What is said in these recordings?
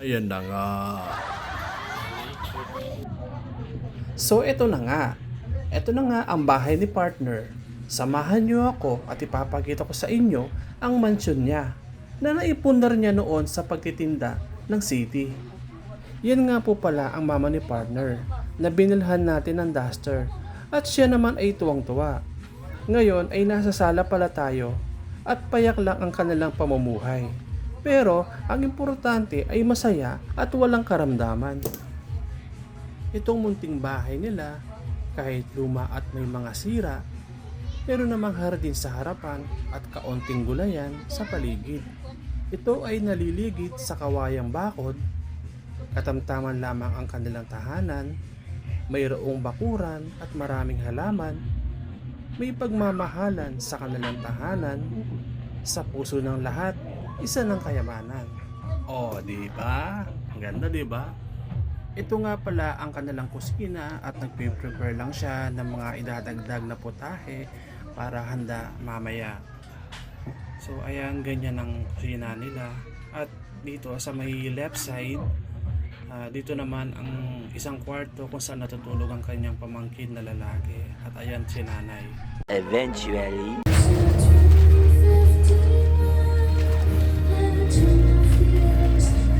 Ayan na nga. So ito na nga. Ito na nga ang bahay ni partner. Samahan niyo ako at ipapakita ko sa inyo ang mansyon niya na naipundar niya noon sa pagtitinda ng city. Yan nga po pala ang mama ni partner na binilhan natin ng duster at siya naman ay tuwang-tuwa. Ngayon ay nasa sala pala tayo at payak lang ang kanilang pamumuhay. Pero ang importante ay masaya at walang karamdaman. Itong munting bahay nila, kahit luma at may mga sira, meron namang hardin sa harapan at kaunting gulayan sa paligid. Ito ay naliligid sa kawayang bakod, katamtaman lamang ang kanilang tahanan, mayroong bakuran at maraming halaman, may pagmamahalan sa kanilang tahanan, sa puso ng lahat, isa ng kayamanan. Oh, di ba? Ang ganda, di ba? Ito nga pala ang kanilang kusina at nagpe-prepare lang siya ng mga idadagdag na putahe para handa mamaya. So ayan, ganyan ang kusina nila. At dito sa may left side, ah, dito naman ang isang kwarto kung saan natutulog ang kanyang pamangkin na lalaki. At ayan si nanay. Eventually.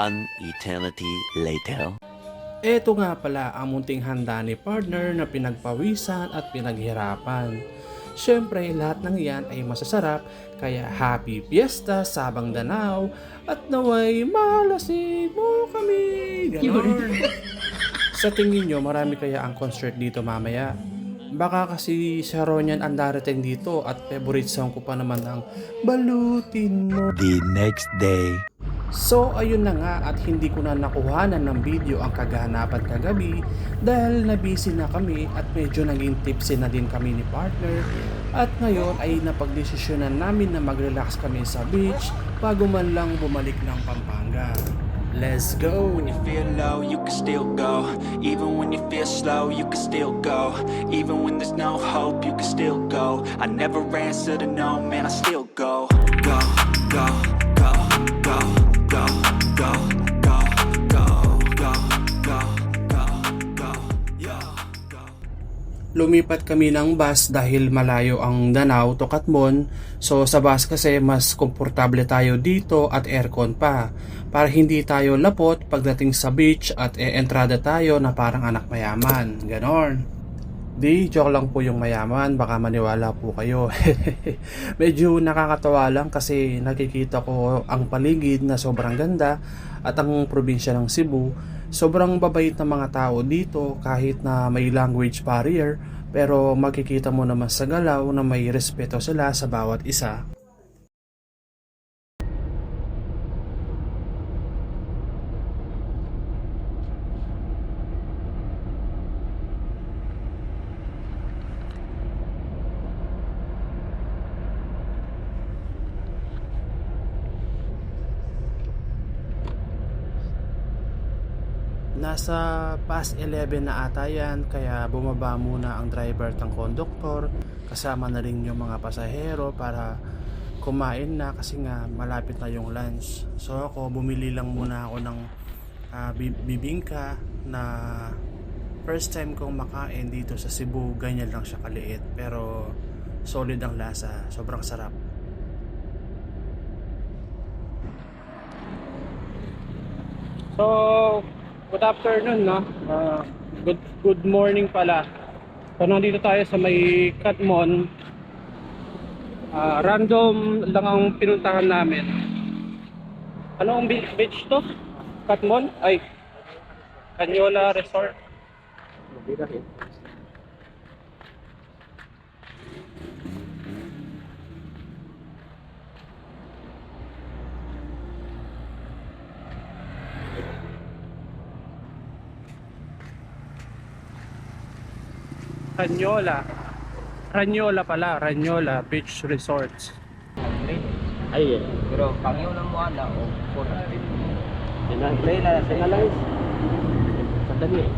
One eternity later. Ito nga pala ang munting handa ni partner na pinagpawisan at pinaghirapan. Siyempre, lahat ng yan ay masasarap, kaya happy fiesta, sabang danaw, at naway malasig mo kami. Ganon. Sa tingin nyo, marami kaya ang concert dito mamaya? Baka kasi si Ronian ang darating dito at favorite song ko pa naman ang Balutin Mo. The next day. So ayun na nga at hindi ko na nakuhanan ng video ang kaganapan kagabi dahil nabisi na kami at medyo naging tipsy na din kami ni partner at ngayon ay napagdesisyonan namin na mag-relax kami sa beach bago man lang bumalik ng Pampanga. Let's go! When you feel low, you can still go. Even when you feel slow, you can still go. Even when there's no hope, you can still go. I never answer to no, man, I still go. Go, go, Lumipat kami ng bus dahil malayo ang Danau to Katmon. So sa bus kasi mas komportable tayo dito at aircon pa. Para hindi tayo lapot pagdating sa beach at e-entrada tayo na parang anak mayaman. Ganon. Di, joke lang po yung mayaman. Baka maniwala po kayo. Medyo nakakatawa lang kasi nakikita ko ang paligid na sobrang ganda at ang probinsya ng Cebu. Sobrang babait ng mga tao dito kahit na may language barrier pero makikita mo naman sa galaw na may respeto sila sa bawat isa. Nasa past 11 na ata yan, kaya bumaba muna ang driver at ang konduktor, kasama na rin yung mga pasahero para kumain na kasi nga malapit na yung lunch. So ako, bumili lang muna ako ng bi- bibingka na first time kong makain dito sa Cebu, ganyan lang siya kaliit. Pero Solid ang lasa, sobrang sarap. So, good afternoon, no? Ah, good good morning pala. So, nandito tayo sa may Katmon. Ah, random lang ang pinuntahan namin. Ano ang bi- beach to? Katmon? Ay, Canyola Resort. Ranyola. Ranyola pala, Ranyola Beach Resorts. Ay, eh. Pero pang yun ang mo ana o 400. Play na sa analyze. Sandali.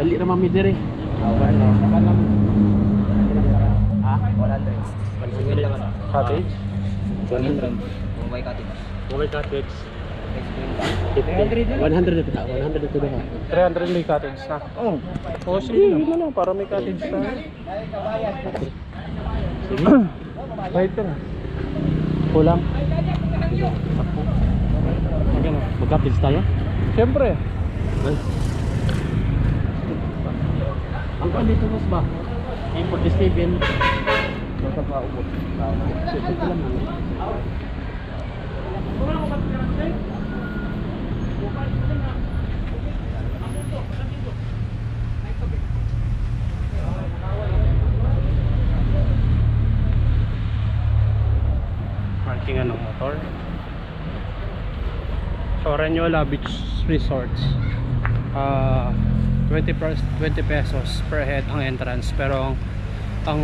Dali na mami dire. Ah, wala. Saka lang. Ha? 100. Pag-singil lang. Cottage? 100. Kung may katin. Mobile cottage. Explain ka. 100 na pita. 100 na pita. 300 may cottage na. Oh. Oo, sige, na para may cottage tayo. Sige. Bayad ka na. Kulang. Magkano? Mag-cottage tayo? Siyempre. Ay. Ang kwan dito mas ba? Import ni Steven. Baka pa ubot. Sige ko lang. So, Ranyola Beach Resorts. Ah, 20, pers- 20 pesos per head ang entrance. Pero, ang,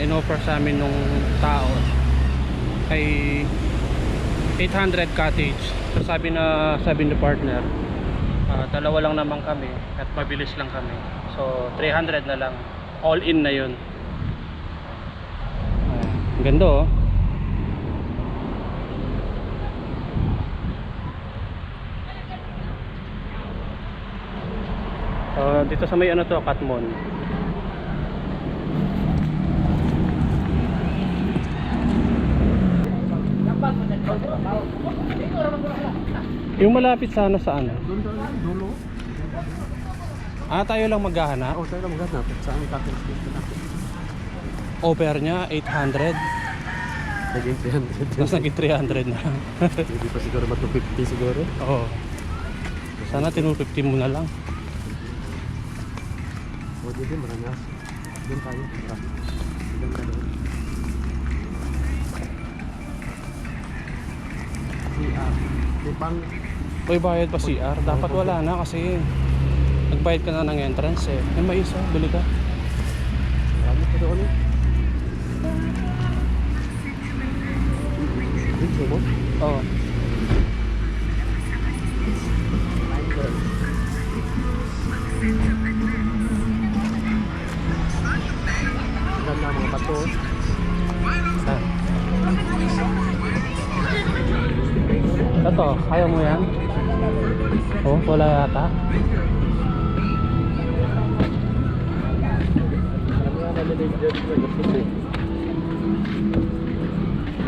in-offer sa amin nung tao ay 800 cottage. So, sabi na sabi ni partner, ah, dalawa lang naman kami at mabilis lang kami. So, 300 na lang. All in na yun. Ang ganda oh. Uh, dito sa may ano to, Katmon. Yung malapit sana sa ano? Dulo. Ah, tayo lang maghahanap. Oh, tayo lang maghanap. Saan dito na? Offer niya 800, Naging 300. tapos naging 300 na. Hindi pa siguro 250 siguro? Oo. Sana 1050 mo na lang. O, di din marami. Doon tayo. Marami. Doon tayo. CR. Di pang Uy, bayad pa CR. Dapat wala na kasi nagbayad ka na ng entrance eh. May mais oh, bili ka. marami pa doon eh. Dito mo? Oo. Ganda Ito, kaya mo yan? Oh, wala yata.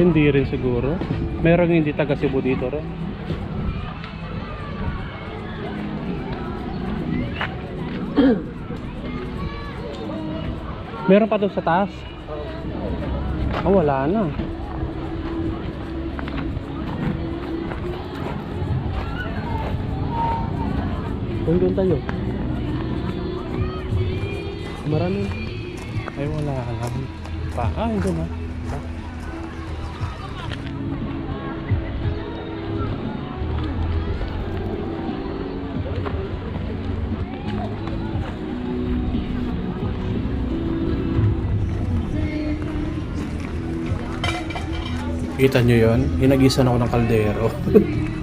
Hindi rin siguro. Meron hindi taga Cebu dito rin. Meron pa doon sa taas? Oh, wala na. Kung doon tayo. Marami. Ay, wala lang. Pa. Ah, hindi na. Kita nyo yon? Hinagisan ako ng kaldero.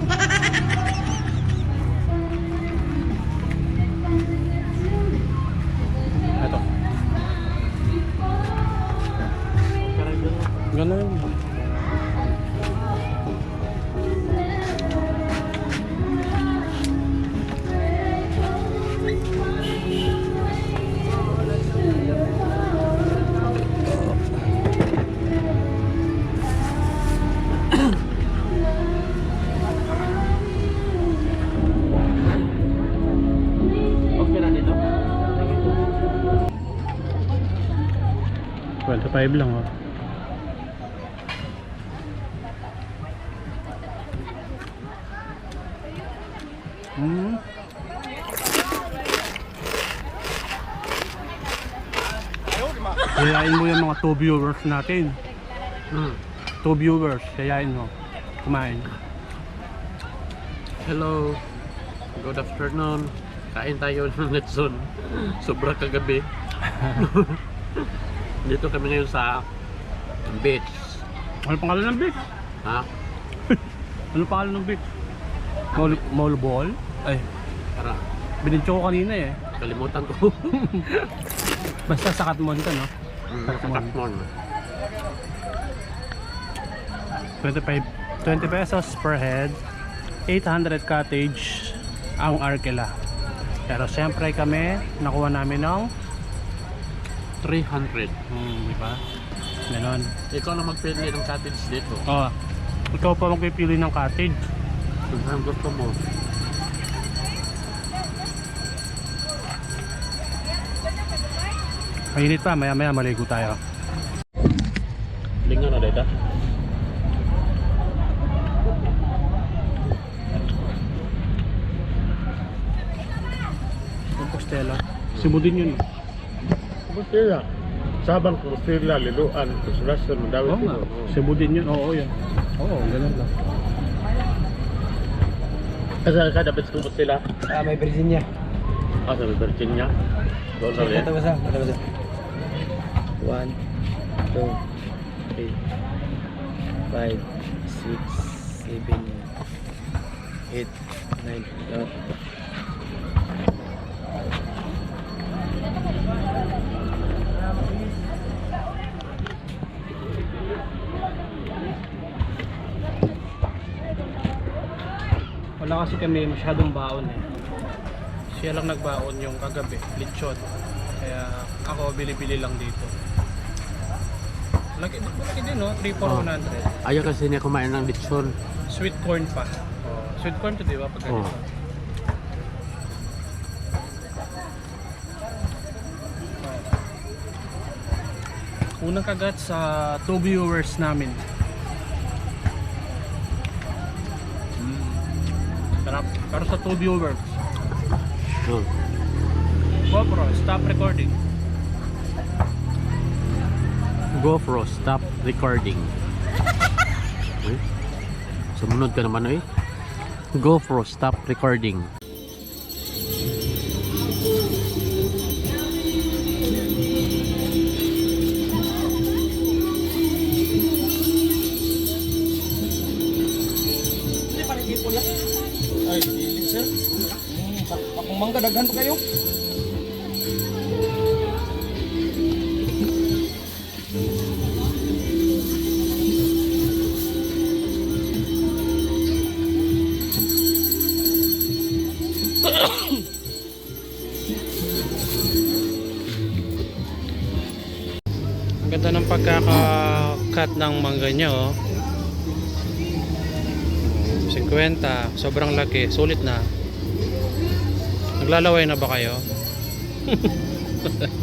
25 lang oh. Hmm. Kayain mo yung mga two viewers natin. Hmm. Two viewers, kayain mo. Kumain. Hello. Good afternoon. Kain tayo ng letson. Sobra kagabi. Dito kami ngayon sa beach. Ano pangalan ng beach? Ha? Ano pangalan ng beach? Mall, mall ball? Ay, Para binintyo ko kanina eh. kalimutan ko. Basta sa Katmon ka, no? Mm, sa Katmon. 25, 20 pesos per head. 800 cottage ang Arkela. Pero siyempre kami, nakuha namin ng 300. hmm, di ba? Ganon. Ikaw na magpili ng cottage dito. Oh, ikaw pa magpipili ng cottage. Kung saan gusto mo. Mainit pa, maya maya maligo tayo. Lingan na dito. Compostela. Cebu din yun. Kumusta Sabang kumusta liluan. Kusurasan mo dawit Oo nga. Cebu din yun. Oo, yan. Oo, ganun lang. Kasi kada bits kumusta sila. Ah, may Virginia. Ah, sa Virginia. Doon na rin. Ito basa, ito basa. One, two, three, five, six, seven, eight, nine, ten. Wala kasi kami masyadong baon eh. Siya lang nagbaon yung kagabi, lechon. Kaya ako bili-bili lang dito. Laki, laki din no, 3 for Oh. 100. Ayaw kasi niya kumain ng lechon. Sweet corn pa. Oh, sweet corn to di ba pag ganito? Oh. Unang kagat sa two viewers namin. Pero sa two viewers. Oh. GoPro, stop recording. GoPro, stop recording. Uy, sumunod ka naman eh. GoPro, stop recording. Mangga, daghan pa kayo. Ang ganda ng pagkaka-cut ng mangga niya oh. 50, sobrang laki, sulit na. Naglalaway na ba kayo?